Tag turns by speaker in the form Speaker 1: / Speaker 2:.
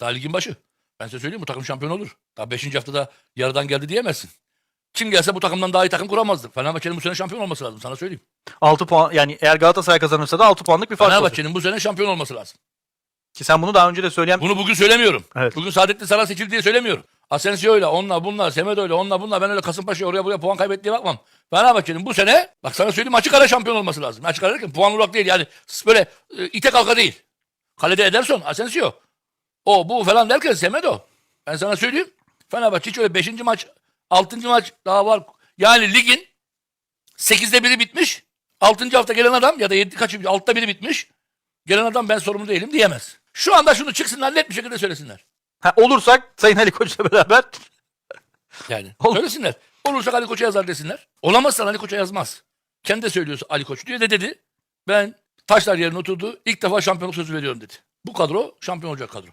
Speaker 1: Daha ligin başı. Ben size söyleyeyim bu takım şampiyon olur. Daha 5. haftada yarıdan geldi diyemezsin. Kim gelse bu takımdan daha iyi takım kuramazdı. Fenerbahçe'nin bu sene şampiyon olması lazım sana söyleyeyim.
Speaker 2: 6 puan yani eğer Galatasaray kazanırsa da 6 puanlık bir fark olacak.
Speaker 1: Fenerbahçe'nin bu sene şampiyon olması lazım.
Speaker 2: Ki sen bunu daha önce de söyleyen
Speaker 1: Bunu bugün söylemiyorum.
Speaker 2: Evet.
Speaker 1: Bugün Saadettin Saran seçildi diye söylemiyorum. Asensio'yla, onunla bunlar, Semedo'yla, onunla bunlar. Ben öyle Kasımpaşa'ya oraya buraya puan kaybettiğe bakmam. Fenerbahçe'nin bu sene, bak sana söyleyeyim açık ara şampiyon olması lazım. Açık ara derken puan olarak değil yani böyle e, ite kalka değil. Kalede Ederson, Asensio. O bu falan derken Semedo. Ben sana söyleyeyim. Fenerbahçe hiç öyle 5. maç, 6. maç daha var. Yani ligin 8'de biri bitmiş. 6. hafta gelen adam ya da 7 kaçı 6'da biri bitmiş. Gelen adam ben sorumlu değilim diyemez. Şu anda şunu çıksınlar net bir şekilde söylesinler.
Speaker 2: ha, olursak Sayın Ali Koç'la beraber
Speaker 1: Yani
Speaker 2: Ol-
Speaker 1: söylesinler. Olursa Ali Koç'a yazar desinler. Olamazsan Ali Koç'a yazmaz. Kendi de söylüyorsa Ali Koç diyor de dedi. Ben taşlar yerine oturdu. İlk defa şampiyonluk sözü veriyorum dedi. Bu kadro şampiyon olacak kadro.